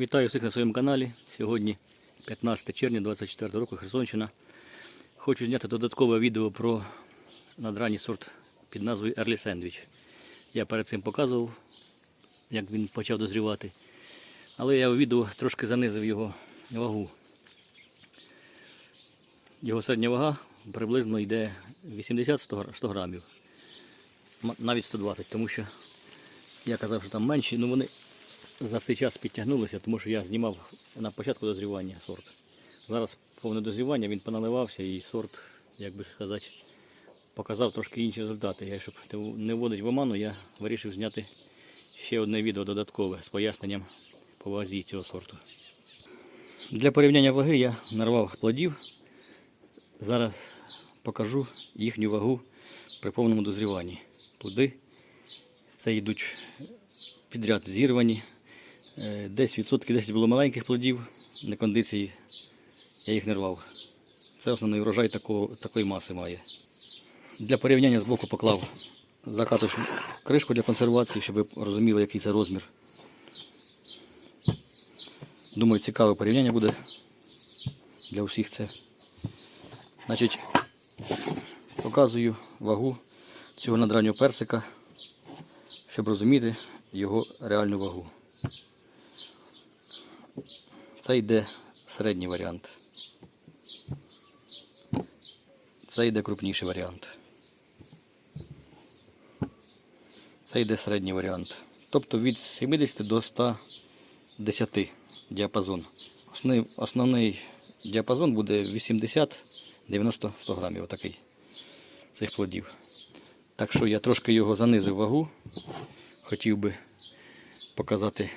Вітаю всіх на своєму каналі. Сьогодні 15 червня 24 року Херсонщина. Хочу зняти додаткове відео про надранній сорт під назвою Early Sandwich. Я перед цим показував, як він почав дозрівати. Але я у відео трошки занизив його вагу. Його середня вага приблизно йде 80-100 грамів. Навіть 120, тому що я казав, що там менші, ну вони за цей час підтягнулися, тому що я знімав на початку дозрівання сорт. Зараз повне дозрівання, він поналивався і сорт, як би сказати, показав трошки інші результати. Я, щоб не вводити в оману, я вирішив зняти ще одне відео додаткове з поясненням по вазі цього сорту. Для порівняння ваги я нарвав плодів. Зараз покажу їхню вагу при повному дозріванні. Плоди це йдуть підряд зірвані. Е, Десь відсотки 10 було маленьких плодів на кондиції, я їх не рвав. Це основний врожай такого, такої маси має. Для порівняння збоку поклав закаточну кришку для консервації, щоб ви розуміли, який це розмір. Думаю, цікаве порівняння буде для усіх це. Значить, показую вагу цього надраннього персика, щоб розуміти його реальну вагу. Це йде середній варіант. Це йде крупніший варіант. Це йде середній варіант. Тобто від 70 до 110 діапазон. Основний, основний діапазон буде 80-90 100 грамів. Отакий цих плодів. Так що я трошки його занизив вагу. Хотів би показати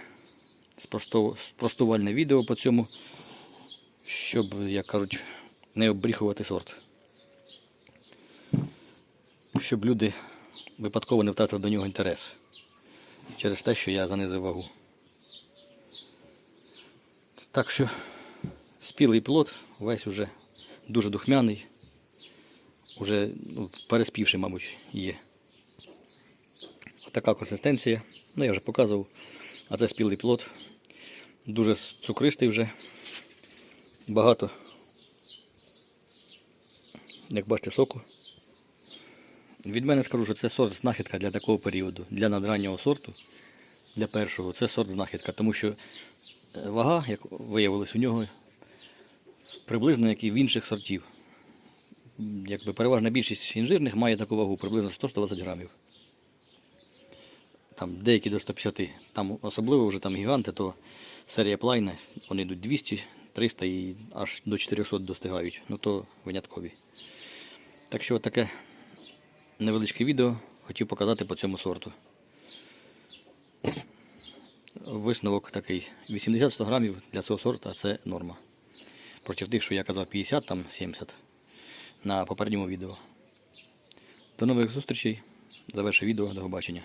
спростувальне відео по цьому, щоб, як кажуть, не обріхувати сорт. Щоб люди випадково не втратили до нього інтерес через те, що я занизив вагу. Так що спілий плод весь уже дуже духмяний, уже ну, переспівший, мабуть, є. Така консистенція. Ну, я вже показував. А це спілий плод. Дуже цукристий вже. Багато. Як бачите, соку. Від мене скажу, що це сорт знахідка для такого періоду. Для надраннього сорту, для першого, це сорт знахідка, тому що е, вага, як виявилось у нього, приблизно як і в інших сортів. Якби переважна більшість інжирних має таку вагу, приблизно 100-120 грамів. Там деякі до 150. Там особливо вже там гіганти, то серія плайна, вони йдуть 200, 300 і аж до 400 достигають. Ну то виняткові. Так що таке невеличке відео хотів показати по цьому сорту. Висновок такий: 80-100 грамів для цього сорта це норма. Проти тих, що я казав 50, там 70 на попередньому відео. До нових зустрічей. Завершу відео. До побачення.